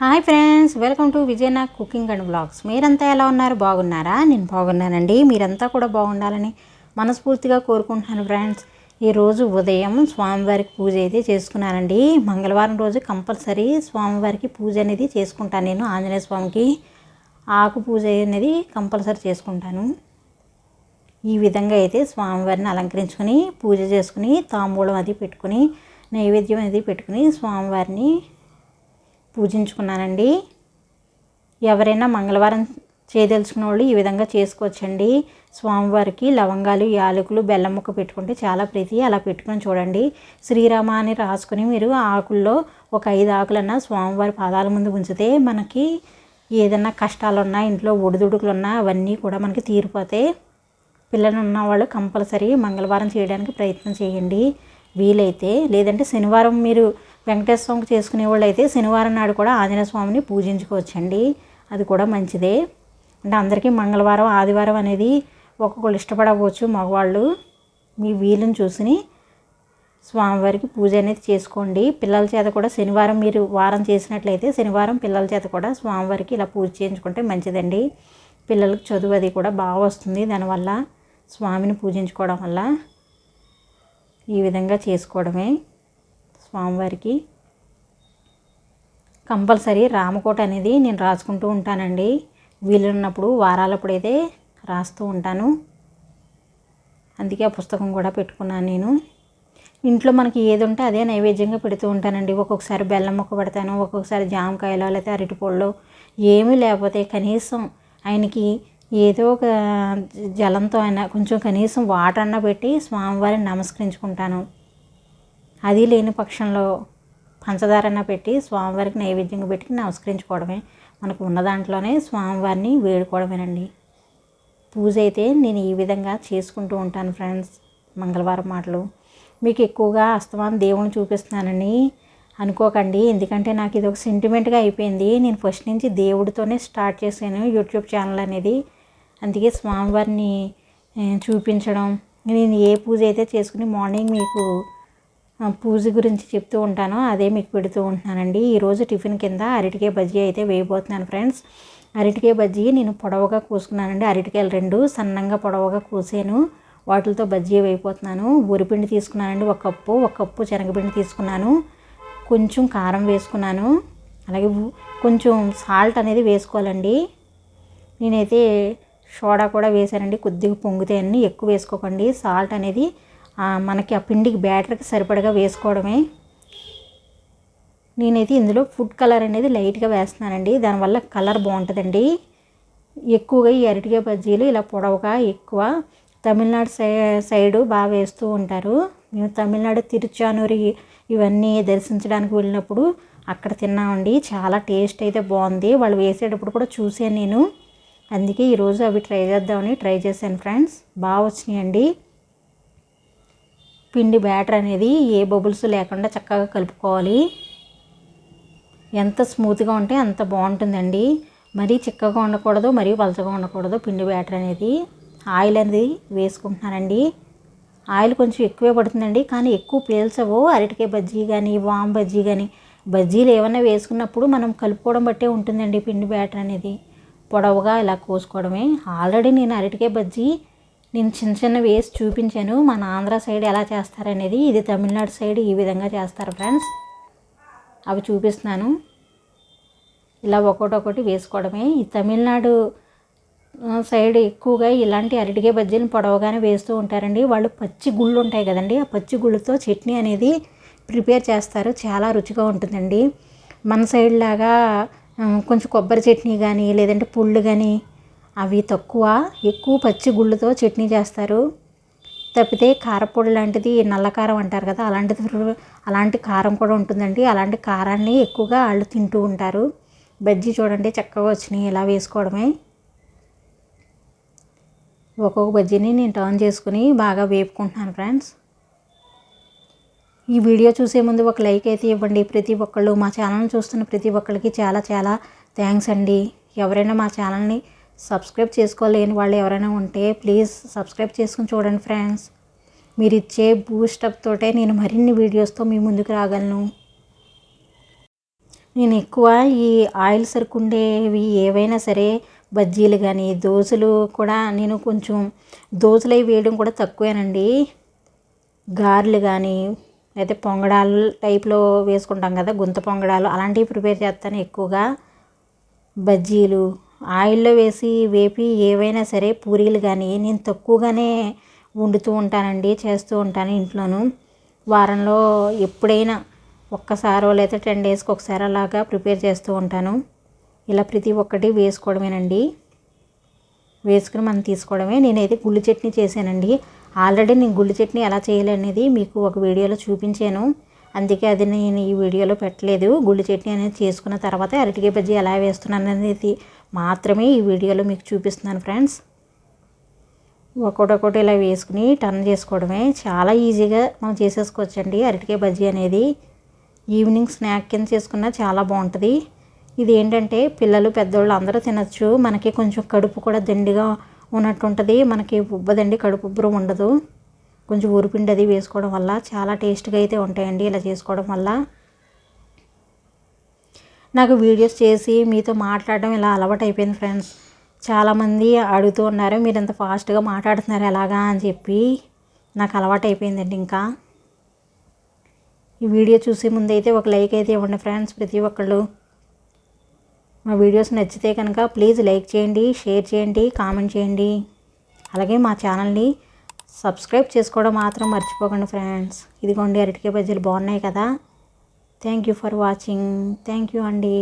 Hi friends welcome to విజయనా cooking and blogs మీరంతా ఎలా ఉన్నారు? బాగున్నారా? నేను బాగున్నానండి. మీరంతా కూడా బాగుండాలని మనస్ఫూర్తిగా కోరుకుంటున్నాను ఫ్రెండ్స్. ఈరోజు ఉదయం స్వామివారికి పూజ అయితే చేసుకున్నానండి. మంగళవారం రోజు కంపల్సరీ స్వామివారికి పూజ అనేది చేసుకుంటాను నేను ఆంజనేయ స్వామికి. ఆకు పూజ అనేది కంపల్సరీ చేసుకుంటాను. ఈ విధంగా అయితే స్వామివారిని అలంకరించుకొని పూజ చేసుకుని తాంబూలం అది పెట్టుకుని నైవేద్యం అది పెట్టుకుని స్వామివారిని పూజించుకున్నానండి. ఎవరైనా మంగళవారం చేయదలుచుకున్న వాళ్ళు ఈ విధంగా చేసుకోవచ్చండి. స్వామివారికి లవంగాలు యాలకులు బెల్లం ముక్క పెట్టుకుంటే చాలా ప్రీతి. అలా పెట్టుకుని చూడండి. శ్రీరామ అని రాసుకుని మీరు ఆకుల్లో ఒక ఐదు ఆకులన్నా స్వామివారి పాదాల ముందు ఉంచితే మనకి ఏదైనా కష్టాలు ఉన్నా ఇంట్లో ఒడిదుడుకులు ఉన్నా అవన్నీ కూడా మనకి తీరిపోతే పిల్లలు ఉన్న వాళ్ళు కంపల్సరీ మంగళవారం చేయడానికి ప్రయత్నం చేయండి. వీలైతే లేదంటే శనివారం మీరు వెంకటేశ్వర స్వామికి చేసుకునే వాళ్ళు అయితే శనివారం నాడు కూడా ఆంజనేయ స్వామిని పూజించుకోవచ్చండి. అది కూడా మంచిదే. అంటే అందరికీ మంగళవారం ఆదివారం అనేది ఒక్కొక్కరు ఇష్టపడవచ్చు మగవాళ్ళు. మీ వీలుని చూసుని స్వామివారికి పూజ అనేది చేసుకోండి. పిల్లల చేత కూడా శనివారం మీరు వారం చేసినట్లయితే శనివారం పిల్లల చేత కూడా స్వామివారికి ఇలా పూజ చేయించుకుంటే మంచిదండి. పిల్లలకు చదువు అది కూడా బాగా వస్తుంది. దానివల్ల స్వామిని పూజించుకోవడం వల్ల ఈ విధంగా చేసుకోవడమే స్వామివారికి. కంపల్సరీ రామకోట అనేది నేను రాసుకుంటూ ఉంటానండి. వీలున్నప్పుడు వారాలప్పుడు అయితే రాస్తూ ఉంటాను. అందుకే ఆ పుస్తకం కూడా పెట్టుకున్నాను నేను. ఇంట్లో మనకి ఏది ఉంటే అదే నైవేద్యంగా పెడుతూ ఉంటానండి. ఒక్కొక్కసారి బెల్లం ముక్క పెడతాను ఒక్కొక్కసారి జామకాయలు లేకపోతే అరటిపళ్ళు ఏమీ లేకపోతే కనీసం ఆయనకి ఏదో ఒక జలంతో అయినా కొంచెం కనీసం వాటర్ అన్న పెట్టి స్వామివారిని నమస్కరించుకుంటాను. అది లేని పక్షంలో పంచదారన్న పెట్టి స్వామివారికి నైవేద్యంగా పెట్టి నమస్కరించుకోవడమే. మనకు ఉన్న దాంట్లోనే స్వామివారిని వేడుకోవడమేనండి. పూజ అయితే నేను ఈ విధంగా చేసుకుంటూ ఉంటాను ఫ్రెండ్స్ మంగళవారం మాటలు. మీకు ఎక్కువగా అస్తమానం దేవుని చూపిస్తున్నానని అనుకోకండి. ఎందుకంటే నాకు ఇది ఒక సెంటిమెంట్గా అయిపోయింది. నేను ఫస్ట్ నుంచి దేవుడితోనే స్టార్ట్ చేశాను. యూట్యూబ్ ఛానల్ అనేది అందుకే స్వామివారిని చూపించడం. నేను ఏ పూజ అయితే చేసుకుని మార్నింగ్ మీకు పూజ గురించి చెప్తూ ఉంటానో అదే మీకు పెడుతూ ఉంటున్నానండి. ఈరోజు టిఫిన్ కింద అరటికాయ బజ్జీ అయితే వేయబోతున్నాను ఫ్రెండ్స్. అరటికాయ బజ్జీ నేను పొడవుగా కోసుకున్నానండి. అరటికాయలు రెండు సన్నంగా పొడవుగా కోసాను. వాటితో బజ్జీ వేయిపోతున్నాను ఉరిపిండి తీసుకున్నానండి. ఒక కప్పు ఒక కప్పు శనగపిండి తీసుకున్నాను. కొంచెం కారం వేసుకున్నాను. అలాగే కొంచెం సాల్ట్ అనేది వేసుకోవాలండి. నేనైతే సోడా కూడా వేసానండి కొద్దిగా పొంగుతాయని ఎక్కువ వేసుకోకండి. సాల్ట్ అనేది మనకి ఆ పిండికి బ్యాటర్కి సరిపడగా వేసుకోవడమే. నేనైతే ఇందులో ఫుడ్ కలర్ అనేది లైట్గా వేస్తున్నానండి. దానివల్ల కలర్ బాగుంటుందండి. ఎక్కువగా ఈ అరటికాయ బజ్జీలు ఇలా పొడవుగా ఎక్కువ తమిళనాడు సై సైడు బాగా వేస్తూ ఉంటారు. మేము తమిళనాడు తిరుచానూరి ఇవన్నీ దర్శించడానికి వెళ్ళినప్పుడు అక్కడ తిన్నామండి. చాలా టేస్ట్ అయితే బాగుంది. వాళ్ళు వేసేటప్పుడు కూడా చూసాను నేను. అందుకే ఈరోజు అవి ట్రై చేద్దామని ట్రై చేశాను ఫ్రెండ్స్. బాగా వచ్చినాయండి. పిండి బ్యాటర్ అనేది ఏ బబుల్స్ లేకుండా చక్కగా కలుపుకోవాలి. ఎంత స్మూత్గా ఉంటే అంత బాగుంటుందండి. మరీ చిక్కగా ఉండకూడదు మరీ పలచగా ఉండకూడదు పిండి బ్యాటర్ అనేది. ఆయిల్ అనేది వేసుకుంటున్నానండి. ఆయిల్ కొంచెం ఎక్కువే పడుతుందండి కానీ ఎక్కువ పీల్చవు. అరటికాయ బజ్జీ కానీ వామ్ బజ్జీ కానీ బజ్జీలు ఏమైనా వేసుకున్నప్పుడు మనం కలుపుకోవడం బట్టే ఉంటుందండి పిండి బ్యాటర్ అనేది. పొడవుగా ఇలా కోసుకోవడమే. ఆల్రెడీ నేను అరటికాయ బజ్జీ నేను చిన్న చిన్న వేసి చూపించాను. మన ఆంధ్ర సైడ్ ఎలా చేస్తారనేది ఇది తమిళనాడు సైడ్ ఈ విధంగా చేస్తారు ఫ్రెండ్స్. అవి చూపిస్తున్నాను. ఇలా ఒకటొకటి వేసుకోవడమే. ఈ తమిళనాడు సైడ్ ఎక్కువగా ఇలాంటి అరటికాయ బజ్జీలు పొడవగానే వేస్తూ ఉంటారండి. వాళ్ళు పచ్చి గుళ్ళు ఉంటాయి కదండి. ఆ పచ్చి గుళ్ళతో చట్నీ అనేది ప్రిపేర్ చేస్తారు. చాలా రుచిగా ఉంటుందండి. మన సైడ్ లాగా కొంచెం కొబ్బరి చట్నీ కానీ లేదంటే పుళ్ళు కానీ అవి తక్కువ ఎక్కువ పచ్చి గుళ్ళతో చట్నీ చేస్తారు. తప్పితే కారపొడి లాంటిది నల్ల కారం అంటారు కదా అలాంటిది అలాంటి కారం కూడా ఉంటుందండి. అలాంటి కారాన్ని ఎక్కువగా వాళ్ళు తింటూ ఉంటారు. బజ్జీ చూడండి చక్కగా వచ్చినాయి ఇలా వేసుకోవడమే. ఒక్కొక్క బజ్జీని నేను టర్న్ చేసుకుని బాగా వేపుకుంటున్నాను ఫ్రెండ్స్. ఈ వీడియో చూసే ముందు ఒక లైక్ అయితే ఇవ్వండి. ప్రతి ఒక్కళ్ళు మా ఛానల్ని చూస్తున్న ప్రతి ఒక్కరికి చాలా చాలా థ్యాంక్స్ అండి. ఎవరైనా మా ఛానల్ని సబ్స్క్రైబ్ చేసుకోలేని వాళ్ళు ఎవరైనా ఉంటే ప్లీజ్ సబ్స్క్రైబ్ చేసుకుని చూడండి ఫ్రెండ్స్ మీరు ఇచ్చే బూస్టప్ తోటే నేను మరిన్ని వీడియోస్తో మీ ముందుకు రాగలను. నేను ఎక్కువ ఈ ఆయిల్ సరుకుండేవి ఏవైనా సరే బజ్జీలు కానీ దోశలు కూడా నేను కొంచెం దోశలు అవి వేయడం కూడా తక్కువేనండి. గారెలు కానీ అయితే పొంగడాలు టైప్లో వేసుకుంటాం కదా గుంత పొంగడాలు అలాంటివి ప్రిపేర్ చేస్తాను ఎక్కువగా. బజ్జీలు ఆయిల్లో వేసి వేపి ఏవైనా సరే పూరీలు కానీ నేను తక్కువగానే వండుతూ ఉంటానండి చేస్తూ ఉంటాను ఇంట్లోనూ. వారంలో ఎప్పుడైనా ఒక్కసారో లేదా టెన్ డేస్కి ఒకసారి అలాగా ప్రిపేర్ చేస్తూ ఉంటాను. ఇలా ప్రతి ఒక్కటి వేసుకోవడమేనండి. వేసుకుని మనం తీసుకోవడమే. నేనైతే గుళ్ళు చట్నీ చేశానండి. ఆల్రెడీ నేను గుళ్ళు చట్నీ ఎలా చేయాలనేది మీకు ఒక వీడియోలో చూపించాను. అందుకే అది నేను ఈ వీడియోలో పెట్టలేదు. గుళ్ళు చట్నీ అనేది చేసుకున్న తర్వాత అరటికాయ బజ్జీ ఎలా వేస్తున్నాను అనేది మాత్రమే ఈ వీడియోలో మీకు చూపిస్తున్నాను ఫ్రెండ్స్. ఒకటొకటి ఇలా వేసుకుని టర్న్ చేసుకోవడమే చాలా ఈజీగా మనం చేసేసుకోవచ్చండి అరటికాయ బజ్జీ అనేది. ఈవినింగ్ స్నాక్ కింద చేసుకున్నా చాలా బాగుంటుంది. ఇది ఏంటంటే పిల్లలు పెద్దోళ్ళు అందరూ తినచ్చు. మనకి కొంచెం కడుపు కూడా దండిగా ఉన్నట్టు ఉంటుంది మనకి ఉబ్బదండి కడుపు ఉబ్బరం ఉండదు. కొంచెం ఊరిపిండి అది వేసుకోవడం వల్ల చాలా టేస్ట్గా అయితే ఉంటాయండి ఇలా చేసుకోవడం వల్ల. నాకు వీడియోస్ చేసి మీతో మాట్లాడడం ఇలా అలవాటు అయిపోయింది ఫ్రెండ్స్. చాలామంది అడుగుతూ ఉన్నారు మీరు ఇంత ఫాస్ట్గా మాట్లాడుతున్నారు ఎలాగా? అని చెప్పి. నాకు అలవాటు అయిపోయిందండి ఇంకా. ఈ వీడియో చూసే ముందైతే ఒక లైక్ అయితే ఇవ్వండి ఫ్రెండ్స్ ప్రతి ఒక్కళ్ళు. మా వీడియోస్ నచ్చితే కనుక ప్లీజ్ లైక్ చేయండి షేర్ చేయండి కామెంట్ చేయండి. అలాగే మా ఛానల్ని సబ్స్క్రైబ్ చేసుకోవడం మాత్రం మర్చిపోకండి ఫ్రెండ్స్. ఇదిగోండి అరటికాయ బజ్జీలు బాగున్నాయి కదా. Thank you for watching thank you అండి